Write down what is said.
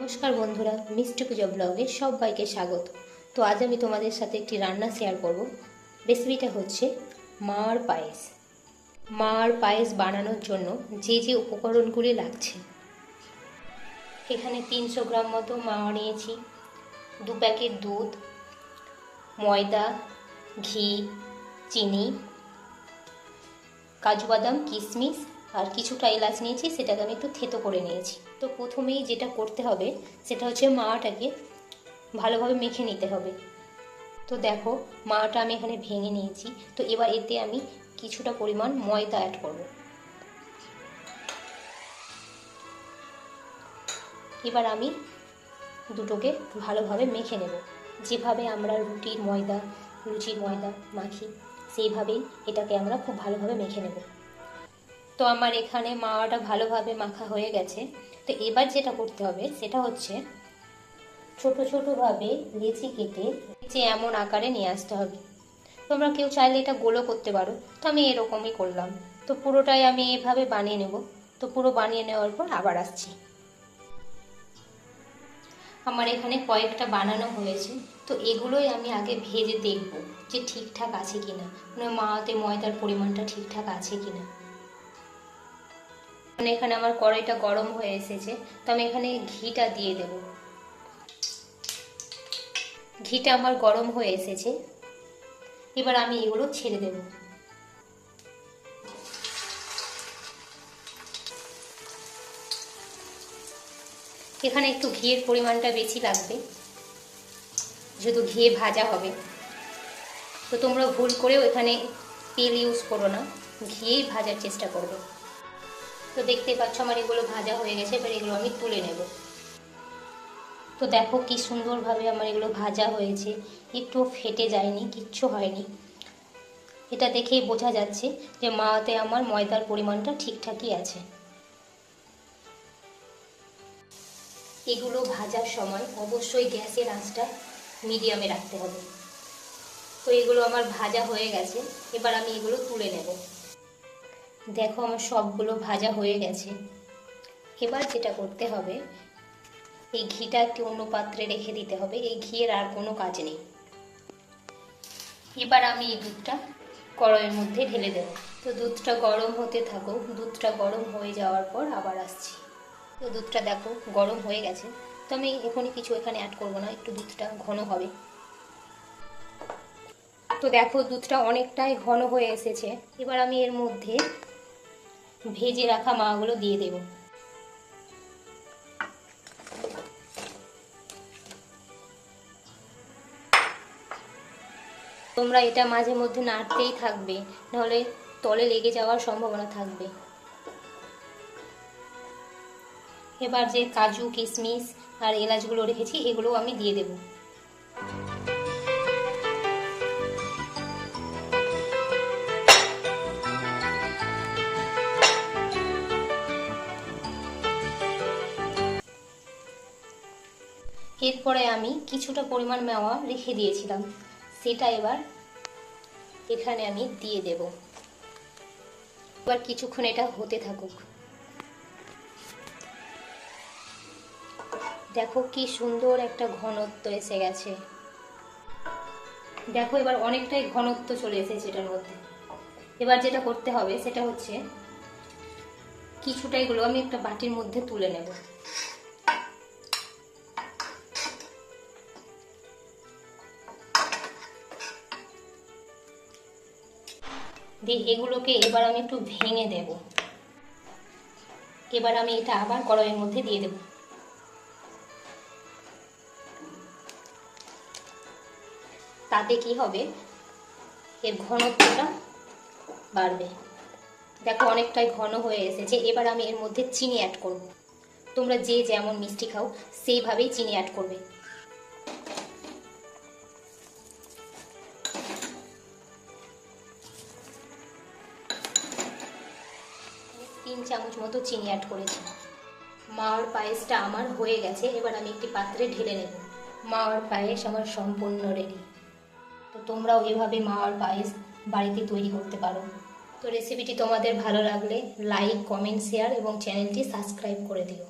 নমস্কার বন্ধুরা মিষ্টি পুজো ব্লগে সবাইকে স্বাগত। তো আজ আমি তোমাদের সাথে একটি রান্না শেয়ার করব। রেসিপিটা হচ্ছে মার পায়েস। মার পায়েস বানানোর জন্য যে যে উপকরণগুলি লাগছে। এখানে তিনশো গ্রাম মতো মাওয়া নিয়েছি। দু প্যাকেট দুধ, ময়দা, ঘি, চিনি, কাজু বাদাম, কিশমিশ আর কিছুটা এলাচ নিয়েছি, সেটাকে আমি একটু থেতো করে নিয়েছি। তো প্রথমেই যেটা করতে হবে, সেটা হচ্ছে মাটাকে ভালোভাবে মেখে নিতে হবে। তো দেখো, মাটা আমি এখানে ভেঙে নিয়েছি। তো এবার এতে আমি কিছুটা পরিমাণ ময়দা অ্যাড করব। এবার আমি দুটোকে ভালোভাবে মেখে নেব। যেভাবে আমরা রুটির ময়দা, লুচির ময়দা মাখি, সেইভাবেই এটাকে আমরা খুব ভালোভাবে মেখে নেব। তো আমার এখানে মাওয়াটা ভালোভাবে মাখা হয়ে গেছে। তো এবার যেটা করতে হবে, সেটা হচ্ছে ছোট ছোটোভাবে লেচি কেটে যে এমন আকারে নিয়ে আসতে হবে। তোমরা কেউ চাইলে এটা গোলও করতে পারো। তো আমি এরকমই করলাম। তো পুরোটাই আমি এভাবে বানিয়ে নেব। তো পুরো বানিয়ে নেওয়ার পর আবার আসছি। আমার এখানে কয়েকটা বানানো হয়েছে। তো এগুলোই আমি আগে ভেজে দেখব যে ঠিকঠাক আছে কিনা। মানে মাতে ময়দার পরিমাণটা ঠিকঠাক আছে কিনা। মানে এখানে আমার কড়াইটা গরম হয়ে এসেছে, তো আমি এখানে ঘিটা দিয়ে দেব। ঘিটা আমার গরম হয়ে এসেছে, এবার আমি এগুলো ছেড়ে দেব। এখানে একটু ঘিয়ের পরিমাণটা বেশি লাগবে, যেহেতু ঘিয়ে ভাজা হবে। তো তোমরা ভুল করেও এখানে তেল ইউজ করো না, ঘিয়েই ভাজার চেষ্টা করবে। তো দেখতে পাচ্ছ আমার এগুলো ভাজা হয়ে গেছে, এবার এগুলো আমি তুলে নেব। তো দেখো কি সুন্দরভাবে আমার এগুলো ভাজা হয়েছে। একটু ফেটে যায়নি, কিচ্ছু হয়নি। এটা দেখেই বোঝা যাচ্ছে যে মাতে আমার ময়দার পরিমাণটা ঠিকঠাকই আছে। এগুলো ভাজার সময় অবশ্যই গ্যাসের আঁচটা মিডিয়ামে রাখতে হবে। তো এগুলো আমার ভাজা হয়ে গেছে, এবার আমি এগুলো তুলে নেব। দেখো আমার সবগুলো ভাজা হয়ে গেছে। এবার যেটা করতে হবে, এই ঘিটা একটি অন্য পাত্রে রেখে দিতে হবে। এই ঘিয়ের আর কোনো কাজ নেই। এবার আমি এই দুধটা কড়াইয়ের মধ্যে ঢেলে দেবো। তো দুধটা গরম হতে থাকুক, দুধটা গরম হয়ে যাওয়ার পর আবার আসছি। তো দুধটা দেখো গরম হয়ে গেছে। তো আমি এখনই কিছু এখানে অ্যাড করব না, একটু দুধটা ঘন হবে। তো দেখো দুধটা অনেকটাই ঘন হয়ে এসেছে। এবার আমি এর মধ্যে ভেজে রাখা মাগুলো দিয়ে দেব। তোমরা এটা মাঝে মধ্যে নাড়তেই থাকবে, নাহলে তলে লেগে যাওয়ার সম্ভাবনা থাকবে। এবার যে কাজু, কিশমিশ আর এলাচগুলো রেখেছি এগুলো আমি দিয়ে দেবো। এরপরে আমি কিছুটা পরিমাণ মেওয়া রেখে দিয়েছিলাম। সেটা এবার এখানে আমি দিয়ে দেব। এবার কিছুক্ষণ এটা হতে থাকুক। দেখো কি সুন্দর একটা ঘনত্ব এসে গেছে। দেখো এবার অনেকটাই ঘনত্ব চলে এসেছে এটার মধ্যে। এবার যেটা করতে হবে সেটা হচ্ছে কিছুটা এগুলো আমি একটা বাটির মধ্যে তুলে নেব। দিয়ে এগুলোকে এবার আমি একটু ভেঙে দেব। এবার আমি এটা আবার কড়াইয়ের মধ্যে দিয়ে দেব। তাতে কি হবে? এর ঘনত্বটা বাড়বে। দেখো অনেকটাই ঘন হয়ে এসেছে। এবার আমি এর মধ্যে চিনি অ্যাড করব। তোমরা যে যেমন মিষ্টি খাও, সেইভাবেই চিনি অ্যাড করবে। তিন চামচ মতো চিনি অ্যাড করেছি। মাওয়ার পায়েসটা আমার হয়ে গেছে, এবার আমি একটি পাত্রে ঢেলে নেব। মাওয়ার পায়েস আমার সম্পূর্ণ রেডি তো তোমরাও এভাবে মাওয়ার পায়েস বাড়িতে তৈরি করতে পারো। তো রেসিপিটি তোমাদের ভালো লাগলে লাইক কমেন্ট শেয়ার এবং চ্যানেলটি সাবস্ক্রাইব করে দিও।